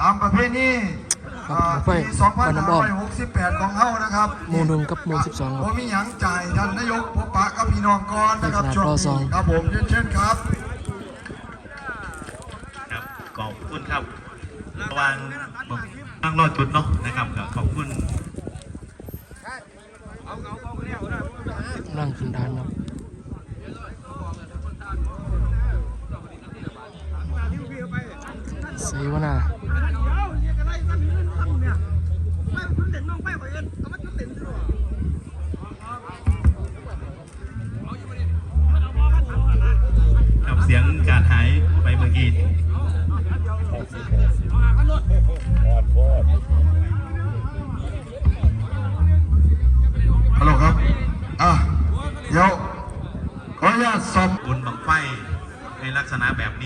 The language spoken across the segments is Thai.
ตามประเพณีครับอ่าไฟปีฟันน้ำอ้อม2568 ของเฮานะครับหมู่หนึ่งกับหมู่สิบสองครับผมมีหยังจ่ายท่านนายกพบปะกับพี่น้องก่อนนะครับในขณะช่วงรอซอง นี้ครับผมเชิญเชิญครับ ครับขอบคุณครับระหวางนั่งรอจุดเนาะนะครับก็ขอบคุณ ร่างขึ้นดานครับ สีวนา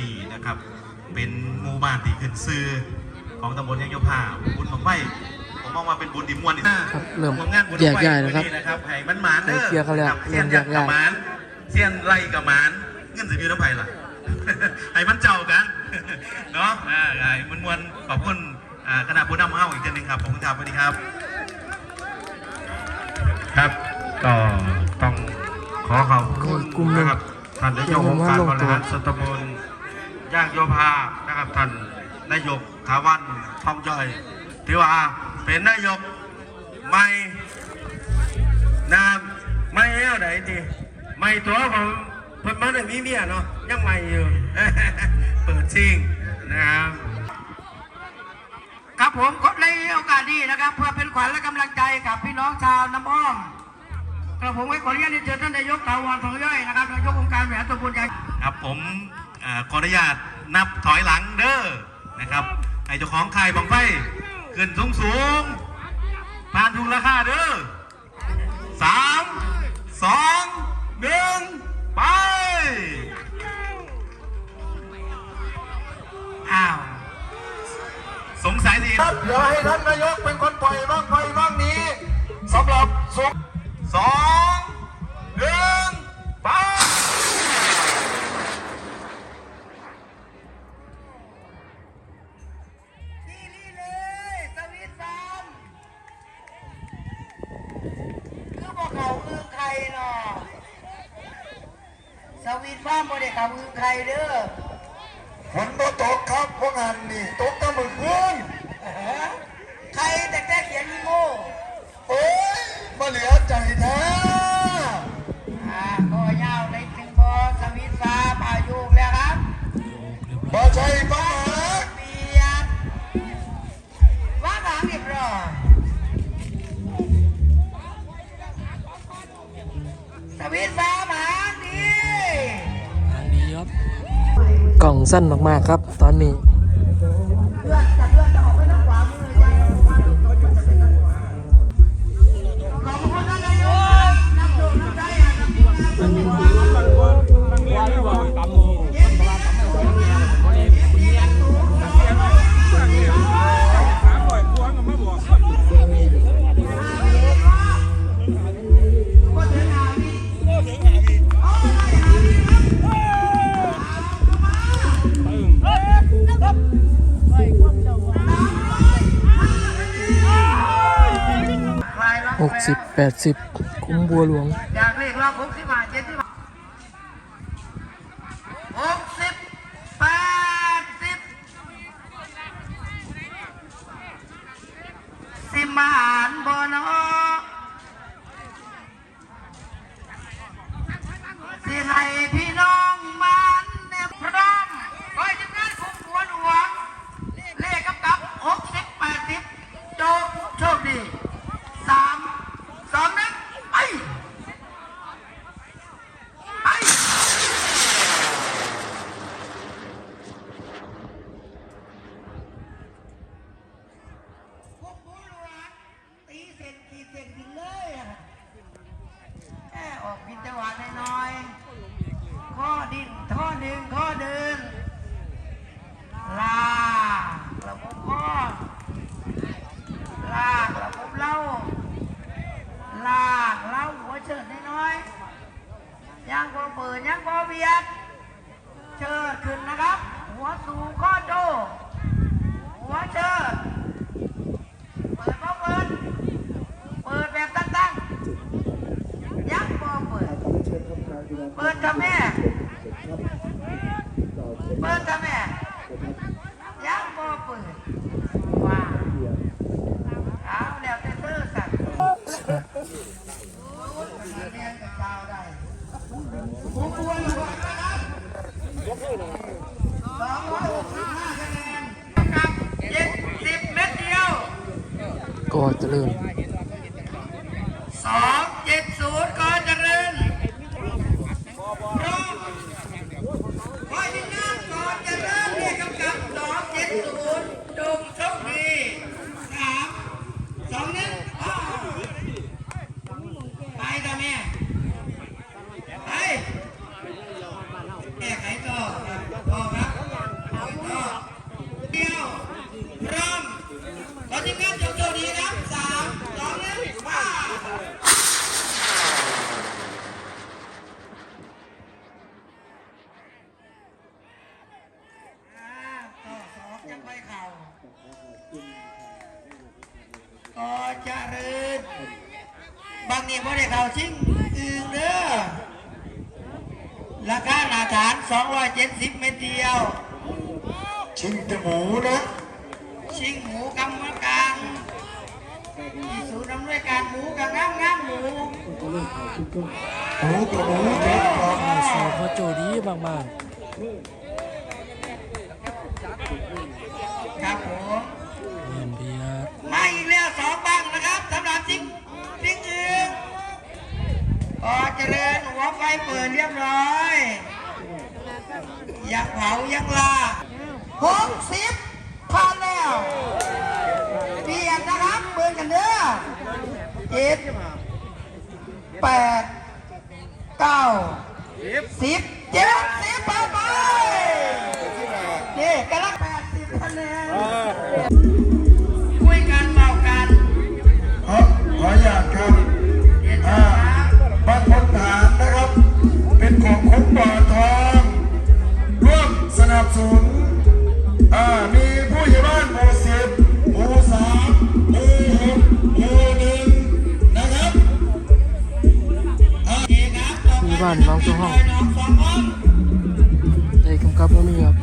นี้นะครับ เป็นหมู่บ้านที่ขึ้นซื้อของตำบลยังโยภาบุญบังไฟผมมองว่าเป็นบุญที่ม่วนที่สุดครับเริ่มผงานบุญแยบั้กงไฟย้ายแล้วครับมื้อนะครับให้มันหมานเด้อไปเคลียร์เขาแล้วครับเริ่เสี้ยมนแยยักกษ์ย้ายกับหมานเสี้ยนไร่กับหมานเงินสิอยู่น้ำไผ่ล่ะให้มันเจ้ากันเนาะอ่าให้มันมวนขอบคุณอ่าคณะผู้นำเฮาอีกทีหนึงครับขอบคุณครับสวัสดีครับ ครับก็ต้องขอขอบคุณกลุ่มหนึ่งนะครับท่านนายกองค์การบริหารส่วนตำบล ย่างโยภานะครับท่านนายกถาวันทองย่อยถือว่าเป็นนายกใหม่นามไม่เอ้วไหนทีไม่ตัวผมเพิ่นมาหนึ่งมีเมียเนาะยังใหม่อยู่เปิดซิงนะครับครับผมก็ในโอกาสนี้นะครับ เพื่อเป็นขวัญและกำลังใจกับพี่น้องชาวน้ำอ้อมกระผมไว้ขออนุญาตเชิญท่านนายกถาวรทองย่อยนะครับนายกองค์การบริหารตำบลยางครับผม ขออนุญาตนับถอยหลังเด้อนะครับไอ้เจ้าของไข่บังไฟขึ้นสูงสูงๆผ่านทุกราคาเด้อสามสองหนึ่งไปอ้าวสงสัยสิครับเดี๋ยวให้ท่านนายกเป็นคนปล่อยบ้างไฟบ้างนี้สำหรับสงสอง สวินฟ้ามบ่ได้ขับมือใครเด้อฝนบ่ตกครับพวกงานนี่ตก สั้นมากๆครับ ตอนนี้ หกสิบแปดสิบคุ้มบัวหลวงอยากเรียกร้องหกสิบบาเจ็ดสิบบาหกสิบแปดสิบสิมานบนอสิให้พี่ วาน้อยข้อดินข้อหนึ่งข้อเดินลากระบบข้อลากระบบเล่าลาเล่าหัวเชิดน้อยๆยังพอเปิดยังพอเบียดเชิดขึ้นนะครับ หัวสูงข้อโตหัวเชิด เปิดจ้าแม่ เปิดจ้าแม่ยังบ่เปิดว้าเอาแล้วแต่เธอสั่งผมกลัวอยู่ว่าสองร้อยหกสิบห้าคะแนนครับเจ็ดสิบเม็ดเดียว ก็จะเริ่ม ก็เจะรืนบางนี่ไม่ได้เข่าชิงอึงเด้อราคาหนาฐาน270เมตรเดียว ชิงแต่หมูนะชิงหมูกำมะกลางที่ศูนย์อำนวยการหมูกับงามงามหมูหมูกับหมูเด็ดครับสาวพ่อโจดีมากครับผม ๆเยี่ยมเบียด มาอีกแล้วสองบังนะครับสำหรับชิงชิงอึงก็เจริญหัวไฟเปิดเรียบร้อย ยังเผายังลา หกสิบพันแล้วเปลี่ยนนะครับเปิดกันเด้อเจ็ดแปดเก้าสิบเจ็ดสิบไปไปนี่กำลัง บ้านน้องเจ้าห้องได้กำกับว่ามีครับ